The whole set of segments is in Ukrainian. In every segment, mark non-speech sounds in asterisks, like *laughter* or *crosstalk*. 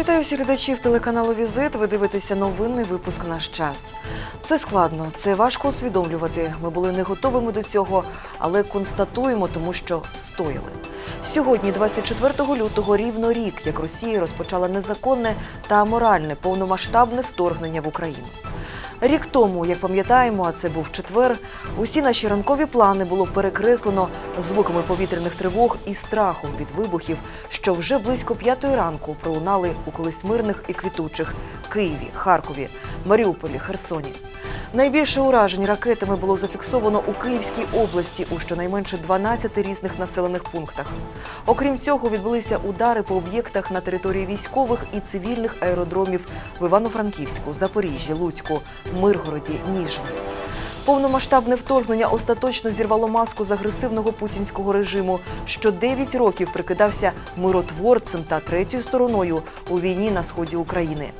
Вітаю всіх глядачів телеканалу Візит. Ви дивитеся новинний випуск наш час. Це складно, це важко усвідомлювати. Ми були не готовими до цього, але констатуємо, тому що встояли. Сьогодні, 24 лютого, рівно рік, як Росія розпочала незаконне та аморальне повномасштабне вторгнення в Україну. Рік тому, як пам'ятаємо, а це був четвер, усі наші ранкові плани було перекреслено звуками повітряних тривог і страхом від вибухів, що вже близько п'ятої ранку пролунали у колись мирних і квітучих Києві, Харкові, Маріуполі, Херсоні. Найбільше уражень ракетами було зафіксовано у Київській області у щонайменше 12 різних населених пунктах. Окрім цього, відбулися удари по об'єктах на території військових і цивільних аеродромів в Івано-Франківську, Запоріжжі, Луцьку, Миргороді, Ніжині. Повномасштабне вторгнення остаточно зірвало маску з агресивного путінського режиму, що 9 років прикидався миротворцем та третьою стороною у війні на сході України,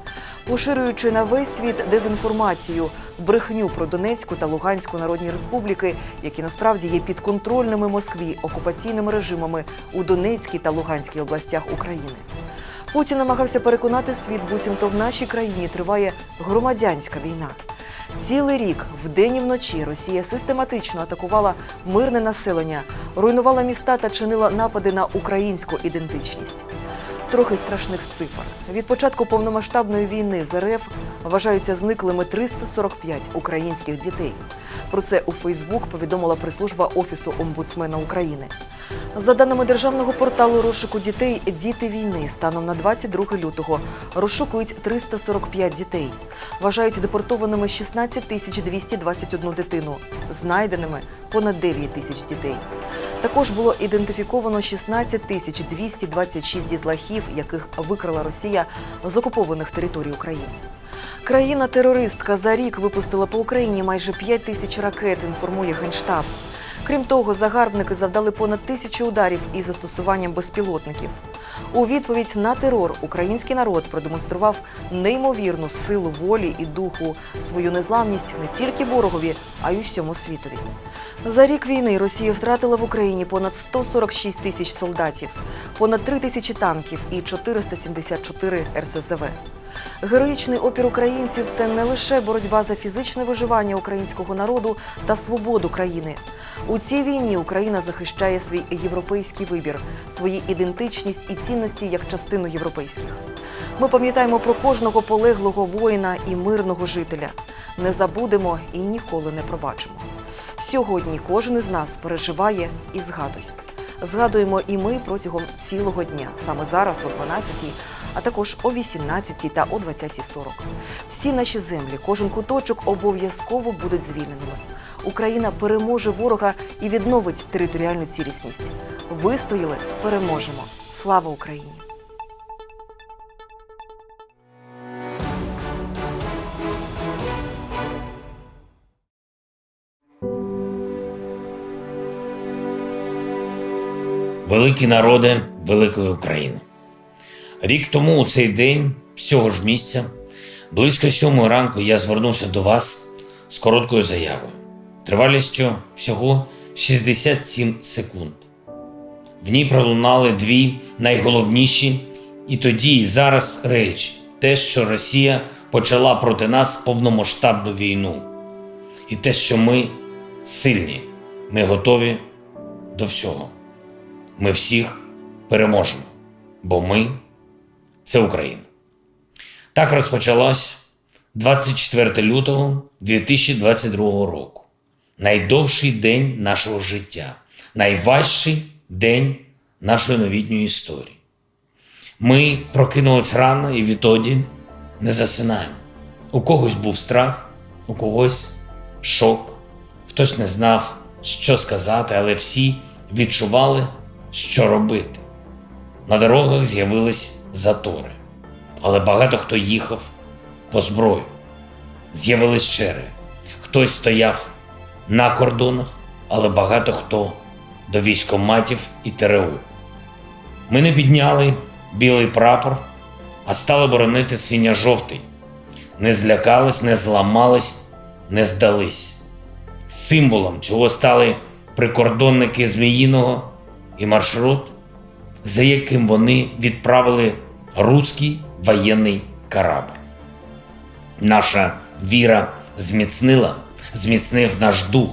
поширюючи на весь світ дезінформацію, брехню про Донецьку та Луганську народні республіки, які насправді є підконтрольними Москві окупаційними режимами у Донецькій та Луганській областях України. Путін намагався переконати світ, буцімто в нашій країні триває громадянська війна. Цілий рік, вдень і вночі, Росія систематично атакувала мирне населення, руйнувала міста та чинила напади на українську ідентичність. Трохи страшних цифр. Від початку повномасштабної війни з РФ вважаються зниклими 345 українських дітей. Про це у Фейсбук повідомила прес-служба Офісу омбудсмена України. За даними державного порталу розшуку дітей, діти війни станом на 22 лютого розшукують 345 дітей. Вважають депортованими 16 тисяч 221 дитину, знайденими понад 9 тисяч дітей. Також було ідентифіковано 16 тисяч 226 дітлахів, яких викрала Росія з окупованих територій України. Країна-терористка за рік випустила по Україні майже 5 тисяч ракет, інформує Генштаб. Крім того, загарбники завдали понад тисячу ударів із застосуванням безпілотників. У відповідь на терор український народ продемонстрував неймовірну силу волі і духу, свою незламність не тільки ворогові, а й усьому світові. За рік війни Росія втратила в Україні понад 146 тисяч солдатів, понад 3 тисячі танків і 474 РСЗВ. Героїчний опір українців це не лише боротьба за фізичне виживання українського народу та свободу країни. У цій війні Україна захищає свій європейський вибір, свою ідентичність і цінності як частину європейських. Ми пам'ятаємо про кожного полеглого воїна і мирного жителя. Не забудемо і ніколи не пробачимо. Сьогодні кожен із нас переживає і згадує. Згадуємо і ми протягом цілого дня, саме зараз о 12-й, а також о 18-й та о 20.40. Всі наші землі, кожен куточок обов'язково будуть звільненими. Україна переможе ворога і відновить територіальну цілісність. Вистояли, переможемо. Слава Україні! Великі народи великої України. Рік тому у цей день, з цього ж місця, близько сьомої ранку я звернувся до вас з короткою заявою, тривалістю всього 67 секунд. В ній пролунали дві найголовніші і тоді, і зараз речі, те, що Росія почала проти нас повномасштабну війну, і те, що ми сильні, ми готові до всього. Ми всіх переможемо, бо ми це Україна. Так розпочалось 24 лютого 2022 року. Найдовший день нашого життя, найважчий день нашої новітньої історії. Ми прокинулись рано і відтоді не засинаємо. У когось був страх, у когось шок, хтось не знав, що сказати, але всі відчували, що робити. На дорогах з'явились затори, але багато хто їхав по зброю. З'явились черги. Хтось стояв на кордонах, але багато хто до військоматів і ТРУ. Ми не підняли білий прапор, а стали боронити синьо-жовтий. Не злякались, не зламались, не здались. Символом цього стали прикордонники Зміїного і маршрут, за яким вони відправили руський воєнний корабль. Наша віра зміцнила, зміцнив наш дух.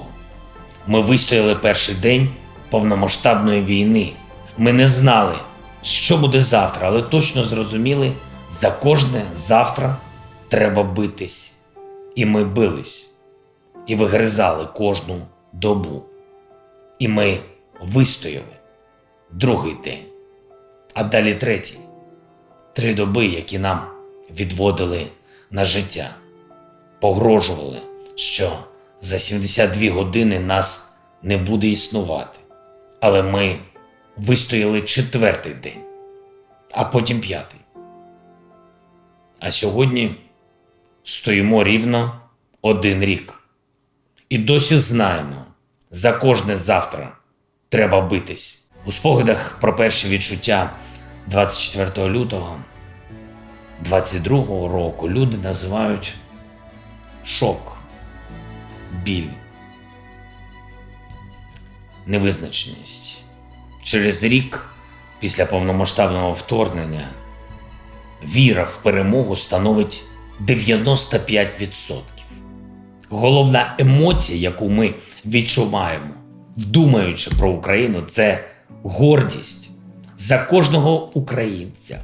Ми вистояли перший день повномасштабної війни. Ми не знали, що буде завтра, але точно зрозуміли, за кожне завтра треба битись. І ми бились, і вигризали кожну добу. І ми вистояли другий день, а далі третій. Три доби, які нам відводили на життя, погрожували, що за 72 години нас не буде існувати. Але ми вистояли четвертий день, а потім п'ятий. А сьогодні стоїмо рівно один рік. І досі знаємо, за кожне завтра треба битись. У спогадах про перші відчуття 24 лютого 22 року люди називають шок, біль, невизначеність. Через рік після повномасштабного вторгнення віра в перемогу становить 95%. Головна емоція, яку ми відчуваємо, думаючи про Україну, це гордість за кожного українця,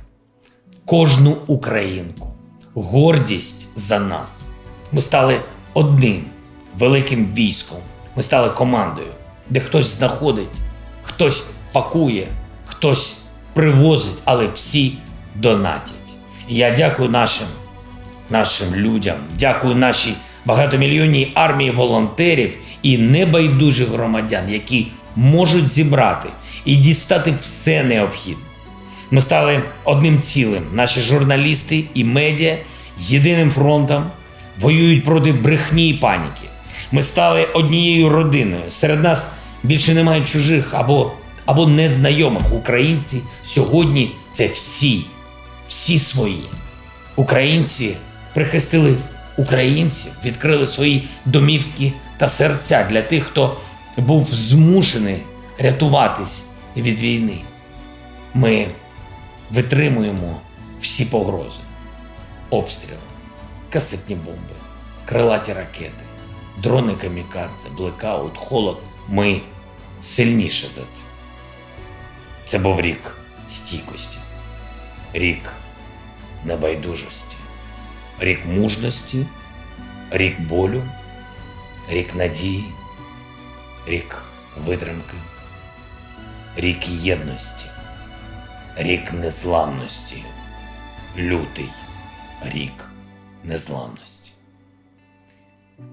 кожну українку, гордість за нас. Ми стали одним великим військом. Ми стали командою, де хтось знаходить, хтось пакує, хтось привозить, але всі донатять. І я дякую нашим нашим людям. Дякую нашій багатомільйонній армії волонтерів і небайдужих громадян, які можуть зібрати і дістати все необхідне. Ми стали одним цілим. Наші журналісти і медіа єдиним фронтом воюють проти брехні і паніки. Ми стали однією родиною. Серед нас більше немає чужих або, або незнайомих. Українці сьогодні це всі, всі свої. Українці прихистили українців, відкрили свої домівки та серця для тих, хто був змушений рятуватись від війни. Ми витримуємо всі погрози, обстріли, касетні бомби, крилаті ракети, дрони камікадзе, блекаут, холод. Ми сильніше за це. Це був рік стійкості, рік небайдужості, рік мужності, рік болю, рік надії, рік витримки, рік єдності, рік незламності, лютий рік незламності.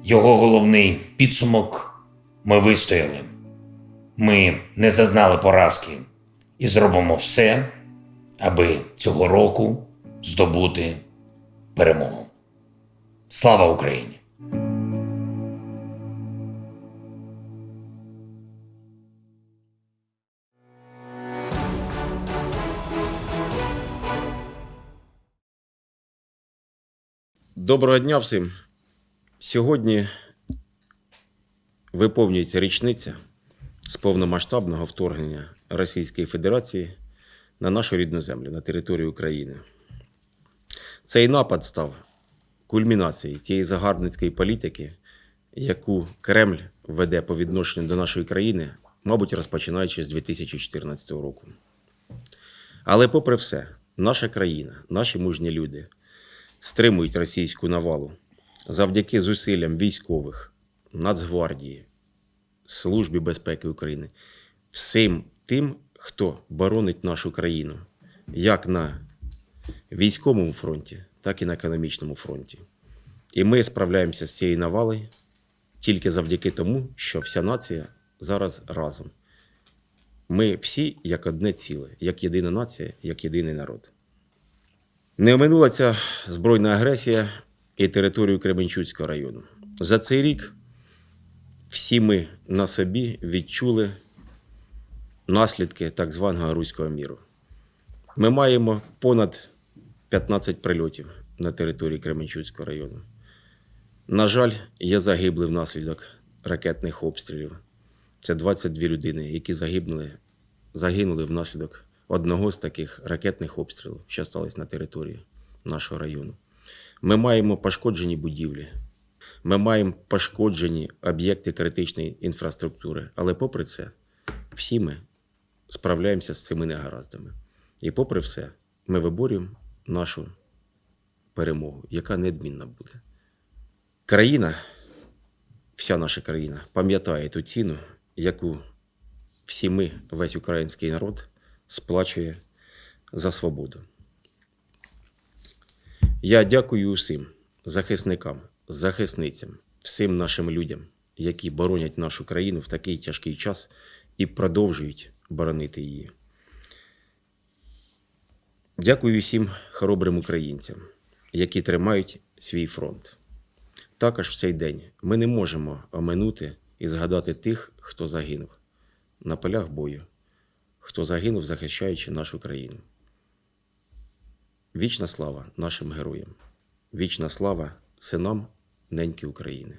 Його головний підсумок ми вистояли. Ми не зазнали поразки і зробимо все, аби цього року здобути перемогу. Слава Україні! Доброго дня всім. Сьогодні виповнюється річниця з повномасштабного вторгнення Російської Федерації на нашу рідну землю, на територію України. Цей напад став кульмінацією тієї загарбницької політики, яку Кремль веде по відношенню до нашої країни, мабуть, розпочинаючи з 2014 року. Але, попри все, наша країна, наші мужні люди стримують російську навалу завдяки зусиллям військових, Нацгвардії, Службі безпеки України, всім тим, хто боронить нашу країну, як на військовому фронті, так і на економічному фронті. І ми справляємося з цією навалою тільки завдяки тому, що вся нація зараз разом. Ми всі як одне ціле, як єдина нація, як єдиний народ. Не оминула ця збройна агресія і територію Кременчуцького району. За цей рік всі ми на собі відчули наслідки так званого руського міру. Ми маємо понад 15 прильотів на території Кременчуцького району. На жаль, є загибли внаслідок ракетних обстрілів. Це 22 людини, які загинули, загинули внаслідок одного з таких ракетних обстрілів, що сталося на території. нашого району. Ми маємо пошкоджені будівлі, ми маємо пошкоджені об'єкти критичної інфраструктури. Але попри це, всі ми справляємося з цими негараздами. І попри все, ми виборюємо нашу перемогу, яка неодмінна буде. Країна, вся наша країна, пам'ятає ту ціну, яку всі ми, весь український народ, сплачує за свободу. Я дякую усім захисникам, захисницям, всім нашим людям, які боронять нашу країну в такий тяжкий час і продовжують боронити її. Дякую всім хоробрим українцям, які тримають свій фронт. Також в цей день ми не можемо оминути і згадати тих, хто загинув на полях бою, хто загинув, захищаючи нашу країну. Вічна слава нашим героям, вічна слава синам неньки України.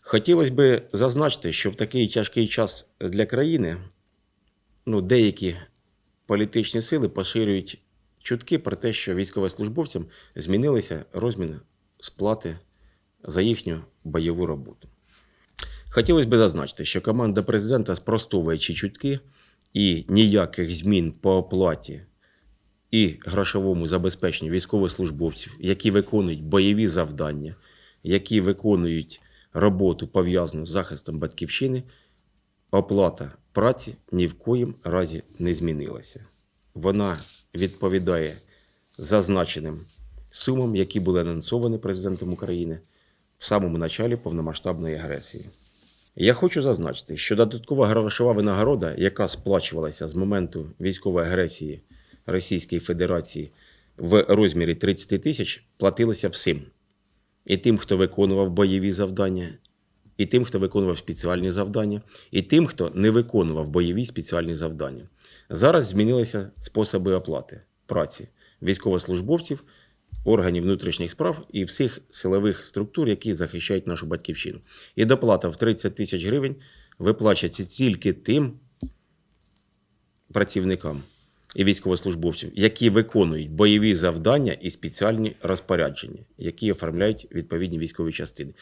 Хотілося б зазначити, що в такий тяжкий час для країни ну, деякі політичні сили поширюють чутки про те, що військовослужбовцям змінилися розміни сплати за їхню бойову роботу. Хотілося б зазначити, що команда президента спростовує ці чутки і ніяких змін по оплаті і грошовому забезпеченню військовослужбовців, які виконують бойові завдання, які виконують роботу пов'язану з захистом батьківщини, оплата праці ні в коїм разі не змінилася. Вона відповідає зазначеним сумам, які були анонсовані президентом України в самому началі повномасштабної агресії. Я хочу зазначити, що додаткова грошова винагорода, яка сплачувалася з моменту військової агресії Російської Федерації в розмірі 30 тисяч, платилася всім. І тим, хто виконував бойові завдання, і тим, хто виконував спеціальні завдання, і тим, хто не виконував бойові спеціальні завдання. Зараз змінилися способи оплати праці військовослужбовців, органів внутрішніх справ і всіх силових структур, які захищають нашу батьківщину. І доплата в 30 тисяч гривень виплачується тільки тим працівникам і військовослужбовців, які виконують бойові завдання і спеціальні розпорядження, які оформляють відповідні військові частини.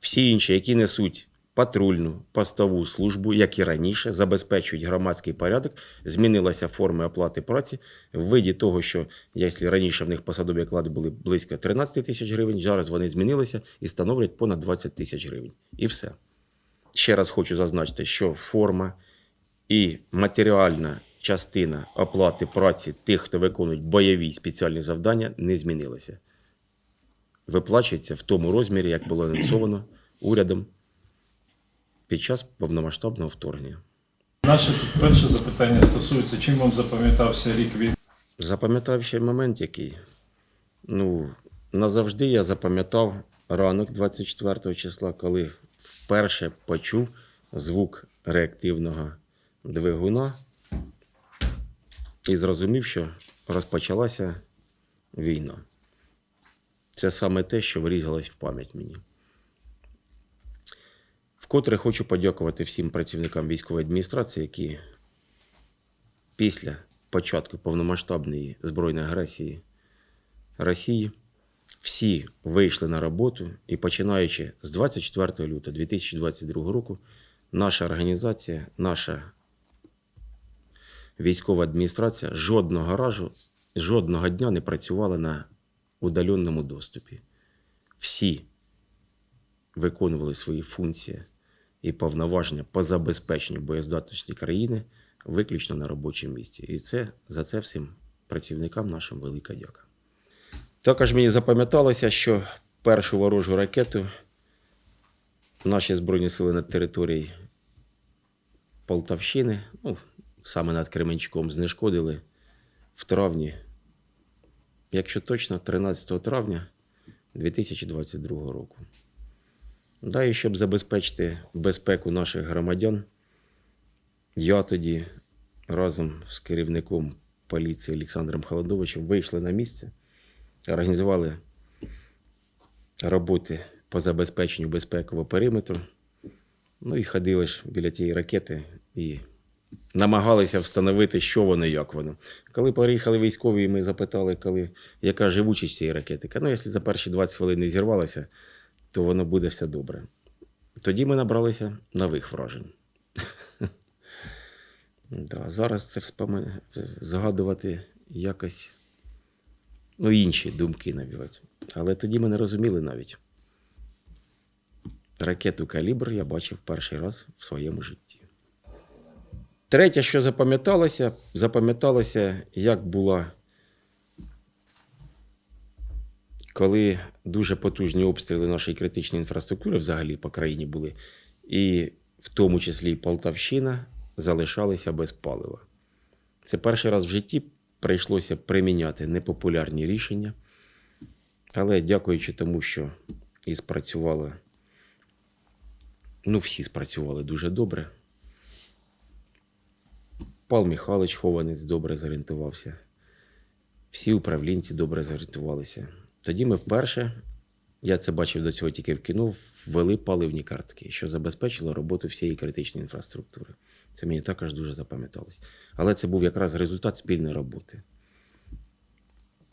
Всі інші, які несуть патрульну, постову службу, як і раніше, забезпечують громадський порядок, змінилася форма оплати праці в виді того, що якщо раніше в них посадові оклади були близько 13 тисяч гривень, зараз вони змінилися і становлять понад 20 тисяч гривень. І все. Ще раз хочу зазначити, що форма і матеріальна частина оплати праці тих, хто виконують бойові спеціальні завдання, не змінилася. Виплачується в тому розмірі, як було анонсовано урядом під час повномасштабного вторгнення. Наше перше запитання стосується, чим вам запам'ятався рік війни? Запам'ятав ще момент який. Ну, назавжди я запам'ятав ранок 24 числа, коли вперше почув звук реактивного двигуна і зрозумів, що розпочалася війна. Це саме те, що врізалось в пам'ять мені. Вкотре хочу подякувати всім працівникам військової адміністрації, які після початку повномасштабної збройної агресії Росії всі вийшли на роботу і починаючи з 24 лютого 2022 року, наша організація, наша військова адміністрація жодного разу, жодного дня не працювала на удаленому доступі. Всі виконували свої функції і повноваження по забезпеченню боєздатності країни виключно на робочому місці. І це за це всім працівникам нашим велика дяка. Також мені запам'яталося, що першу ворожу ракету наші Збройні сили на території Полтавщини, ну, саме над Кременчуком, знешкодили в травні, якщо точно, 13 травня 2022 року. Да, і щоб забезпечити безпеку наших громадян, я тоді разом з керівником поліції Олександром Холодовичем вийшли на місце, організували роботи по забезпеченню безпекового периметру. Ну і ходили ж біля тієї ракети і намагалися встановити, що воно, як воно. Коли приїхали військові, ми запитали, коли, яка живучість цієї ракети. Ну, якщо за перші 20 хвилин не зірвалося, то воно буде все добре. Тоді ми набралися нових вражень. *laughs* Да, зараз це вспоми... згадувати якось ну, інші думки навівати. Але тоді ми не розуміли навіть. Ракету калібр я бачив перший раз в своєму житті. Третє, що запам'яталося, запам'яталося, як була, коли дуже потужні обстріли нашої критичної інфраструктури взагалі по країні були, і в тому числі і Полтавщина залишалися без палива. Це перший раз в житті прийшлося приміняти непопулярні рішення, але дякуючи тому, що і спрацювало, ну, всі спрацювали дуже добре. Пал Михайлович Хованець добре зорієнтувався. Всі управлінці добре зорієнтувалися. Тоді ми вперше, я це бачив до цього тільки в кіно, ввели паливні картки, що забезпечило роботу всієї критичної інфраструктури. Це мені також дуже запам'яталось. Але це був якраз результат спільної роботи.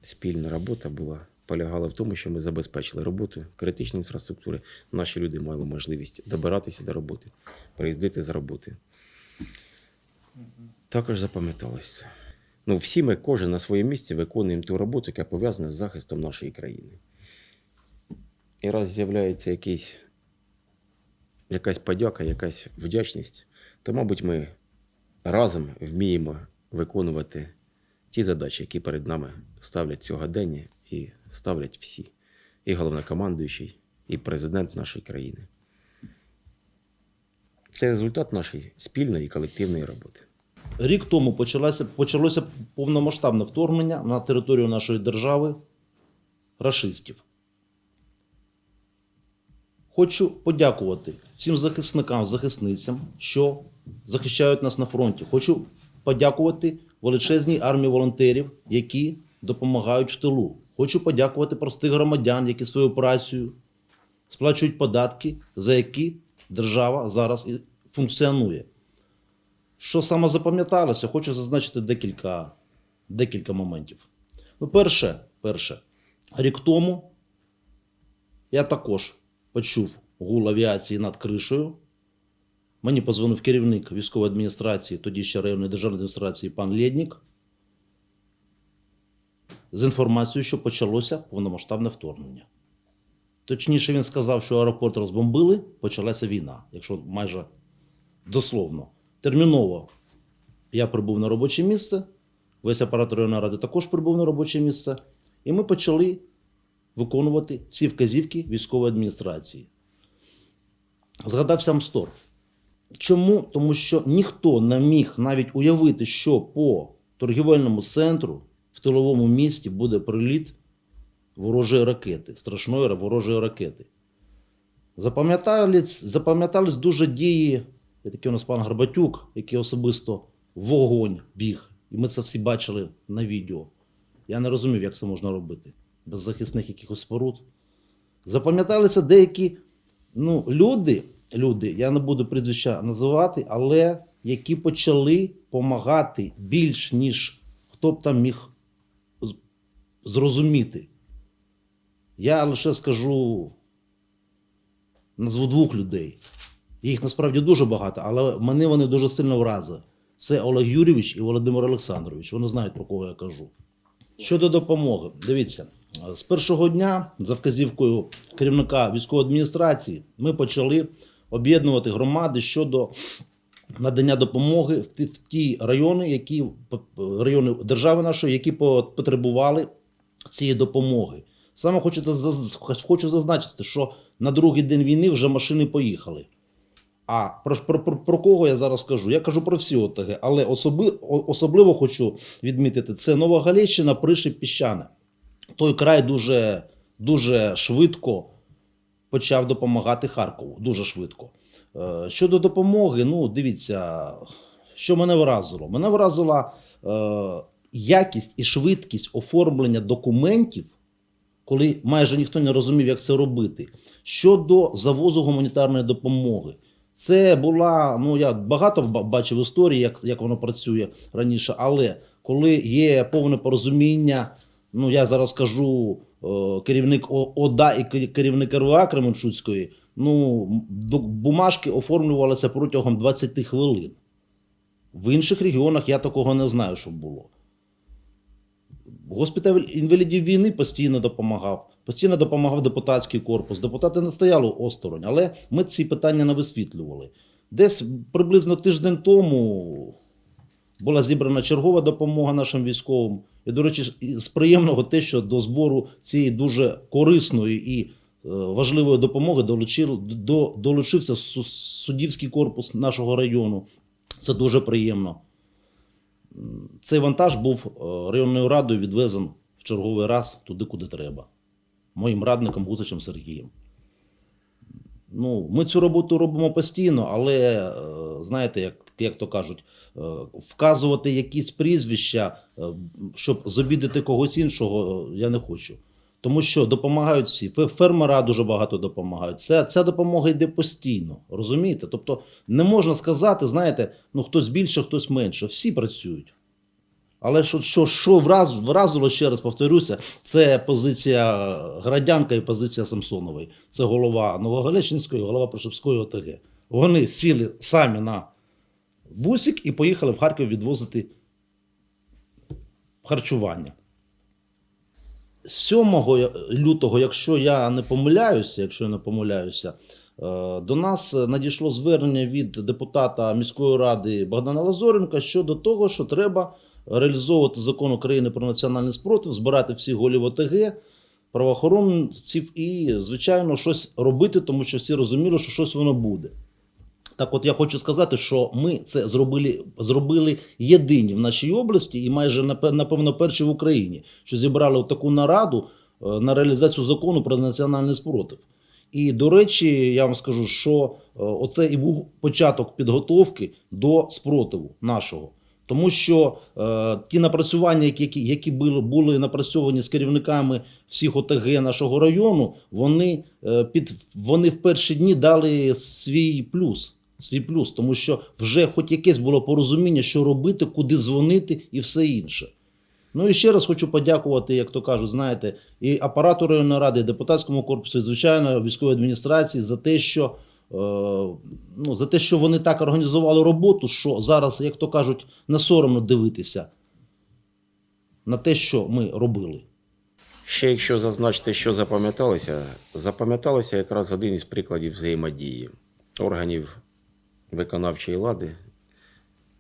Спільна робота була, полягала в тому, що ми забезпечили роботу критичної інфраструктури. Наші люди мали можливість добиратися до роботи, приїздити з роботи. Також запам'яталось. Ну, всі ми, кожен на своєму місці, виконуємо ту роботу, яка пов'язана з захистом нашої країни. І раз з'являється якийсь, якась подяка, якась вдячність, то, мабуть, ми разом вміємо виконувати ті задачі, які перед нами ставлять сьогодення і ставлять всі. І головнокомандуючий, і президент нашої країни. Це результат нашої спільної і колективної роботи. Рік тому почалося, почалося повномасштабне вторгнення на територію нашої держави рашистів. Хочу подякувати всім захисникам, захисницям, що захищають нас на фронті. Хочу подякувати величезній армії волонтерів, які допомагають в тилу. Хочу подякувати простих громадян, які свою працею сплачують податки, за які держава зараз функціонує. Що саме запам'яталося, хочу зазначити декілька, декілька моментів. Ну, перше, перше, рік тому я також почув гул авіації над кришею. Мені позвонив керівник військової адміністрації, тоді ще районної державної адміністрації пан Лєднік, з інформацією, що почалося повномасштабне вторгнення. Точніше, він сказав, що аеропорт розбомбили, почалася війна, якщо майже дословно. Терміново я прибув на робоче місце, весь апарат районної ради також прибув на робоче місце, і ми почали виконувати всі вказівки військової адміністрації. Згадався Амстор. Чому? Тому що ніхто не міг навіть уявити, що по торгівельному центру в тиловому місті буде приліт ворожої ракети, страшної ворожої ракети. Запам'ятались, запам'ятались дуже дії, є такий у нас пан Горбатюк, який особисто вогонь біг. І ми це всі бачили на відео. Я не розумів, як це можна робити без захисних якихось споруд. Запам'яталися деякі ну, люди, люди, я не буду прізвища називати, але які почали допомагати більш, ніж хто б там міг зрозуміти. Я лише скажу, назву двох людей. Їх насправді дуже багато, але мене вони дуже сильно вразили. Це Олег Юрійович і Володимир Олександрович. Вони знають, про кого я кажу. Щодо допомоги, дивіться, з першого дня, за вказівкою керівника військової адміністрації, ми почали об'єднувати громади щодо надання допомоги в ті, райони, які райони держави нашої, які потребували цієї допомоги. Саме хочу, хочу зазначити, що на другий день війни вже машини поїхали. А про, про, про, про кого я зараз кажу? Я кажу про всі ОТГ, але особи, особливо хочу відмітити: це Нова Галещина, Пришип, Піщане. Той край дуже, дуже швидко почав допомагати Харкову. Дуже швидко. Е, Щодо допомоги, ну дивіться, що мене вразило. Мене вразила е, якість і швидкість оформлення документів, коли майже ніхто не розумів, як це робити. Щодо завозу гуманітарної допомоги. Це була, ну я багато бачив історії, як, як воно працює раніше, але коли є повне порозуміння, ну я зараз кажу, е, керівник ОДА і керівник РВА Кременчуцької, ну бумажки оформлювалися протягом 20 хвилин. В інших регіонах я такого не знаю, щоб було. Госпіталь інвалідів війни постійно допомагав, постійно допомагав депутатський корпус. Депутати не стояли осторонь, але ми ці питання не висвітлювали. Десь приблизно тиждень тому була зібрана чергова допомога нашим військовим. І, до речі, з приємного те, що до збору цієї дуже корисної і е, важливої допомоги долучив, до, долучився су- суддівський корпус нашого району. Це дуже приємно. Цей вантаж був е, районною радою відвезен в черговий раз туди, куди треба. Моїм радником Гусичем Сергієм. Ну, ми цю роботу робимо постійно, але е, знаєте, як, як то кажуть, е, вказувати якісь прізвища, е, щоб зобідати когось іншого, я не хочу. Тому що допомагають всі. Фермера дуже багато допомагають. Це, ця допомога йде постійно. Розумієте? Тобто не можна сказати, знаєте, ну хтось більше, хтось менше. Всі працюють. Але що, що, що враз, вразило, ще раз повторюся, це позиція Градянка і позиція Самсонової. Це голова Новогалещинської, голова Прошепської ОТГ. Вони сіли самі на бусик і поїхали в Харків відвозити харчування. 7 лютого, якщо я не помиляюся, якщо я не помиляюся, е, до нас надійшло звернення від депутата міської ради Богдана Лазоренка щодо того, що треба реалізовувати закон України про національний спротив, збирати всіх голів ОТГ, правоохоронців і, звичайно, щось робити, тому що всі розуміли, що щось воно буде. Так от я хочу сказати, що ми це зробили, зробили єдині в нашій області і майже напе- напевно перші в Україні, що зібрали таку нараду е, на реалізацію закону про національний спротив. І до речі, я вам скажу, що е, оце і був початок підготовки до спротиву нашого. Тому що е, ті напрацювання, які, які, були, були напрацьовані з керівниками всіх ОТГ нашого району, вони, е, під, вони в перші дні дали свій плюс. Свій плюс, тому що вже хоч якесь було порозуміння, що робити, куди дзвонити і все інше. Ну і ще раз хочу подякувати, як то кажуть, знаєте, і апарату районної ради, і депутатському корпусу, і звичайно військовій адміністрації за те, що ну, за те, що вони так організували роботу, що зараз, як то кажуть, не соромно дивитися на те, що ми робили. Ще якщо зазначити, що запам'яталося, запам'яталося якраз один із прикладів взаємодії органів виконавчої влади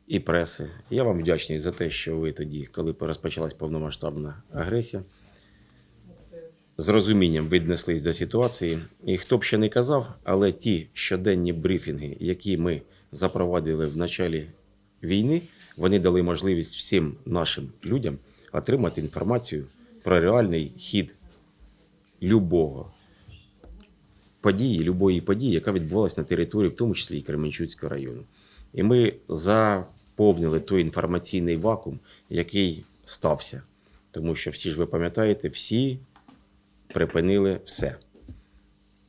і преси. Я вам вдячний за те, що ви тоді, коли розпочалась повномасштабна агресія, з розумінням віднеслись до ситуації. І хто б ще не казав, але ті щоденні брифінги, які ми запровадили в началі війни, вони дали можливість всім нашим людям отримати інформацію про реальний хід любого події, любої події, яка відбувалася на території, в тому числі і Кременчуцького району. І ми заповнили той інформаційний вакуум, який стався. Тому що всі ж ви пам'ятаєте, всі припинили все.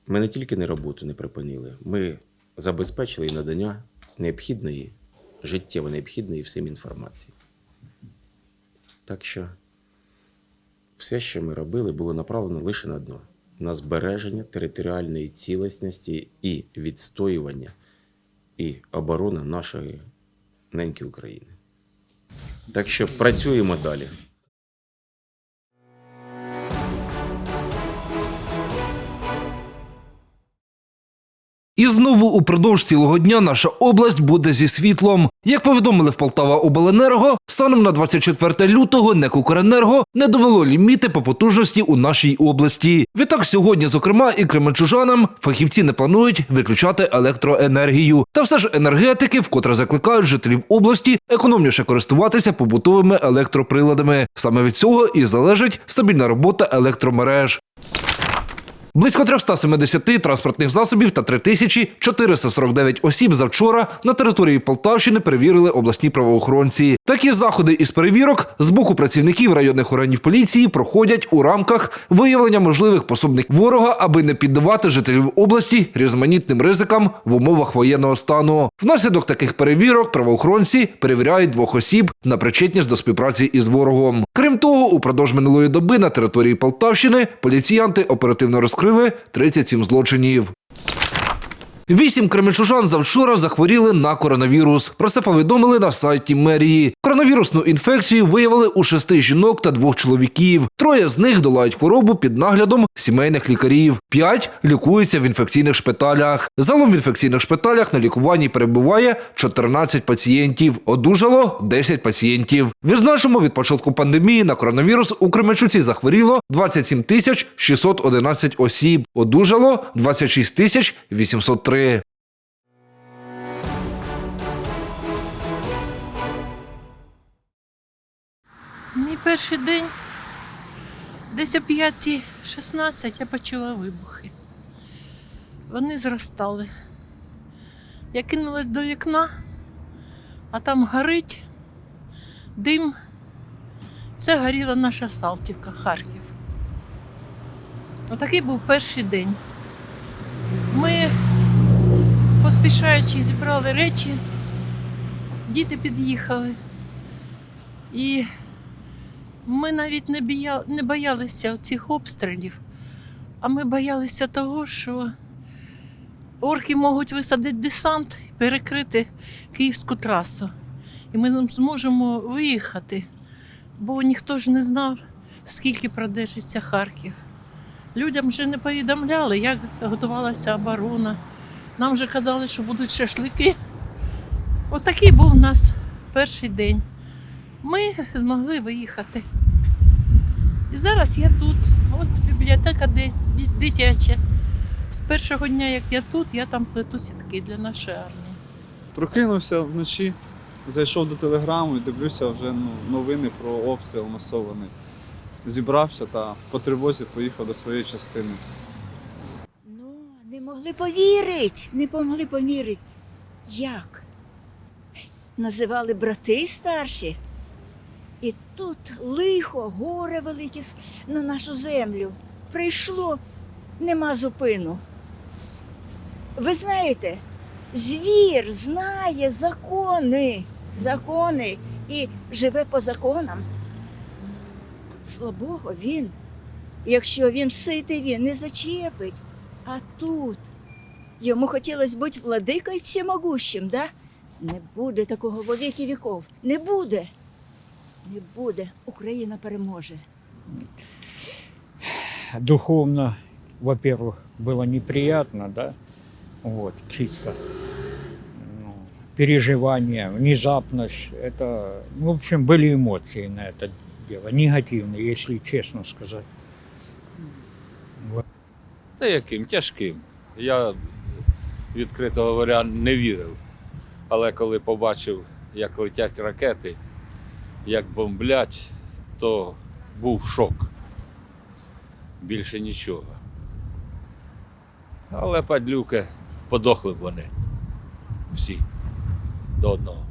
Ми не тільки не роботу не припинили, ми забезпечили і надання необхідної, життєво необхідної всім інформації. Так що все, що ми робили, було направлено лише на одно: на збереження територіальної цілісності і відстоювання і оборона нашої неньки України. Так що працюємо далі. І знову упродовж цілого дня наша область буде зі світлом. Як повідомили в Полтава Обленерго, станом на 24 лютого НЕК «Укренерго» не довело ліміти по потужності у нашій області. Відтак сьогодні, зокрема, і кременчужанам фахівці не планують виключати електроенергію. Та все ж енергетики вкотре закликають жителів області економніше користуватися побутовими електроприладами. Саме від цього і залежить стабільна робота електромереж. Близько 370 транспортних засобів та 3449 осіб завчора на території Полтавщини перевірили обласні правоохоронці. Такі заходи із перевірок з боку працівників районних органів поліції проходять у рамках виявлення можливих пособних ворога, аби не піддавати жителів області різноманітним ризикам в умовах воєнного стану. Внаслідок таких перевірок правоохоронці перевіряють двох осіб на причетність до співпраці із ворогом. Крім того, упродовж минулої доби на території Полтавщини поліціянти оперативно розкрили 37 злочинів. Вісім кременчужан завчора захворіли на коронавірус. Про це повідомили на сайті мерії. Коронавірусну інфекцію виявили у шести жінок та двох чоловіків. Троє з них долають хворобу під наглядом сімейних лікарів. П'ять лікуються в інфекційних шпиталях. Загалом в інфекційних шпиталях на лікуванні перебуває 14 пацієнтів. Одужало 10 пацієнтів. Відзначимо, від початку пандемії на коронавірус у Кременчуці захворіло 27 тисяч 611 осіб. Одужало 26 тисяч 803. Мій перший день, десь о 5.16 я почула вибухи. Вони зростали. Я кинулась до вікна, а там горить дим. Це горіла наша Салтівка, Харків. Отакий був перший день. Ми, поспішаючи, зібрали речі, діти під'їхали. І ми навіть не, бія... не боялися цих обстрілів, а ми боялися того, що орки можуть висадити десант і перекрити київську трасу. І ми зможемо виїхати, бо ніхто ж не знав, скільки продержиться Харків. Людям вже не повідомляли, як готувалася оборона. Нам вже казали, що будуть шашлики. Отакий був у нас перший день. Ми змогли виїхати. І зараз я тут. От бібліотека дитяча. З першого дня, як я тут, я там плету сітки для нашої армії. Прокинувся вночі, зайшов до телеграму і дивлюся вже ну, новини про обстріл масований. Зібрався та по тривозі поїхав до своєї частини. Могли повірити, не могли повірити. Як? Називали брати старші. І тут лихо, горе велике на нашу землю. Прийшло, нема зупину. Ви знаєте, звір знає закони, закони і живе по законам. Слабого він Якщо він ситий, він не зачепить. А тут йому хотілося бути владикою всемогущим, да? Не буде такого во віки віков. Не буде. Не буде. Україна переможе. духовно, во-первых, было неприятно, да, вот, чисто, ну, переживания, внезапность, это, ну, в общем, были эмоции на это дело, негативные, если честно сказать. Та яким? Тяжким. Я, відкрито говоря, не вірив. Але коли побачив, як летять ракети, як бомблять, то був шок. Більше нічого. Але падлюки подохли б вони всі до одного.